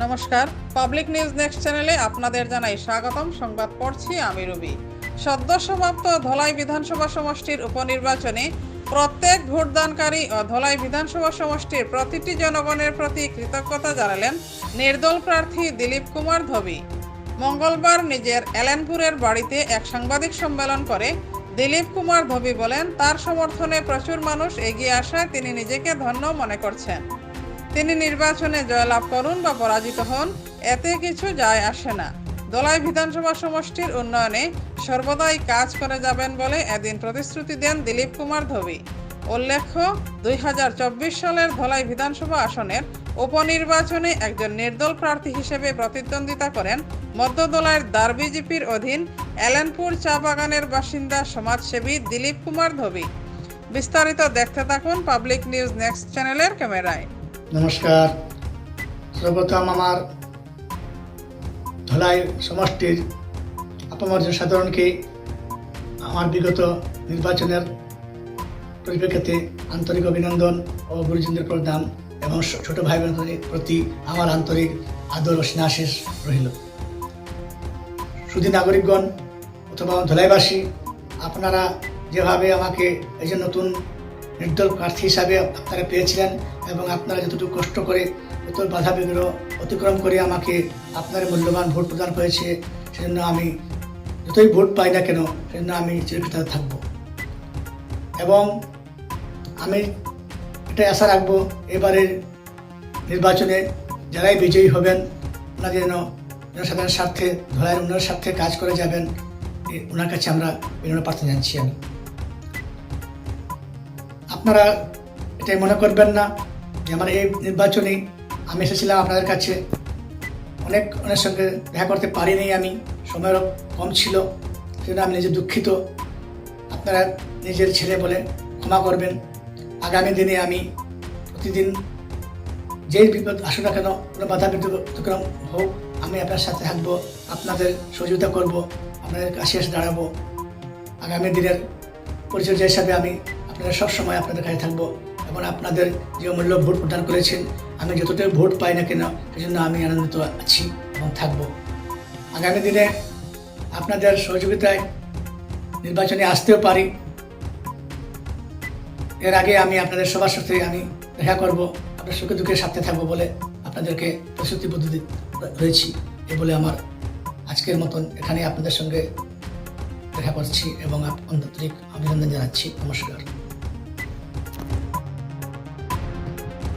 নমস্কার। Public news next চ্যানেলে আপনাদের জানাই স্বাগতম। সংবাদ পড়ছি আমি রবি। সদ্য সমাপ্ত ধলাই বিধানসভা সমষ্টির উপনির্বাচনে প্রত্যেক ভোটদানকারী ও ধলাই বিধানসভা সমষ্টির প্রতিটি জনগণের প্রতি কৃতজ্ঞতা জানালেন নির্দল প্রার্থী দিলীপ কুমার ধবি। মঙ্গলবার নিজের এলেনপুরের বাড়িতে এক সাংবাদিক সম্মেলন করে দিলীপ কুমার ধবি বলেন, তার সমর্থনে প্রচুর মানুষ এগিয়ে আসায় তিনি নিজেকে ধন্য মনে করছেন। তিনি নির্বাচনে জয়লাভ করুন বা পরাজিত হন, এতে কিছু যায় আসে না। দলাই বিধানসভা সমষ্টির উন্নয়নে সর্বদাই কাজ করে যাবেন বলে এদিন প্রতিশ্রুতি দেন দিলীপ কুমার ধবি। উল্লেখ্য, দুই হাজার চব্বিশ সালের ধলাই বিধানসভা আসনের উপনির্বাচনে একজন নির্দল প্রার্থী হিসেবে প্রতিদ্বন্দ্বিতা করেন মধ্য দলাইয়ের দার বিজেপির অধীন এলেনপুর চা বাগানের বাসিন্দা সমাজসেবী দিলীপ কুমার ধবি। বিস্তারিত দেখতে থাকুন পাবলিক নিউজ নেক্সট চ্যানেলের ক্যামেরায়। নমস্কার। সর্বপ্রথম আমার ধলাই সমষ্টির আপামর্য সাধারণকে আমার বিগত নির্বাচনের পরিপ্রেক্ষিতে আন্তরিক অভিনন্দন ও গুরুজনদের প্রদান এবং ছোট ভাই বোনদের প্রতি আমার আন্তরিক আদর ও স্নেহাশিস রহিল সুদী নাগরিকগণ অথবা ধলাইবাসী, আপনারা যেভাবে আমাকে এই যে নতুন নির্দল প্রার্থী হিসাবে আপনারা পেয়েছিলেন এবং আপনারা যতটুকু কষ্ট করে যত বাধা বিঘ্ন অতিক্রম করে আমাকে আপনার মূল্যবান ভোট প্রদান করেছে, সেজন্য আমি যতই ভোট পাই না কেন, সেজন্য আমি চিরকৃত থাকব। এবং আমি এটাই আশা রাখব, এবারের নির্বাচনে যারাই বিজয়ী হবেন, ওনাদের যেন জনসাধারণের স্বার্থে ধলাইয়ের উন্নয়নের স্বার্থে কাজ করে যাবেন ওনার কাছে আমরা বিনম্র প্রার্থনা জানছি আমি। আপনারা এটাই মনে করবেন না যে আমার এই নির্বাচনে আমি এসেছিলাম আপনাদের কাছে। অনেক অনেক সঙ্গে দেখা করতে পারিনি আমি, সময়ও কম ছিল, সেজন্য আমি নিজে দুঃখিত। আপনারা নিজের ছেলে বলে ক্ষমা করবেন। আগামী দিনে আমি প্রতিদিন যেই বিপদ আসুক না কেন, কোনো বাধা বিঘ্ন হোক, আমি আপনার সাথে থাকব, আপনাদের সহযোগিতা করব, আপনাদের কাছে এসে দাঁড়াবো। আগামী দিনের পরিচর্যা হিসাবে আমি আপনাদের সবসময় আপনাদের কাছে থাকব এবং আপনাদের যে অমূল্য ভোট প্রদান করেছেন, আমি যতটা ভোট পাই না কেন সেজন্য আমি আনন্দিত আছি এবং থাকব। আগামী দিনে আপনাদের সহযোগিতায় নির্বাচনে আসতেও পারি। এর আগে আমি আপনাদের সবার সাথে আমি দেখা করব আপনার সুখে দুঃখের সাথে থাকব বলে আপনাদেরকে প্রতিশ্রুতিবদ্ধ দি- হয়েছি এ বলে আমার আজকের মতন এখানে আপনাদের সঙ্গে দেখা করছি এবং আন্তরিক অভিনন্দন জানাচ্ছি। নমস্কার।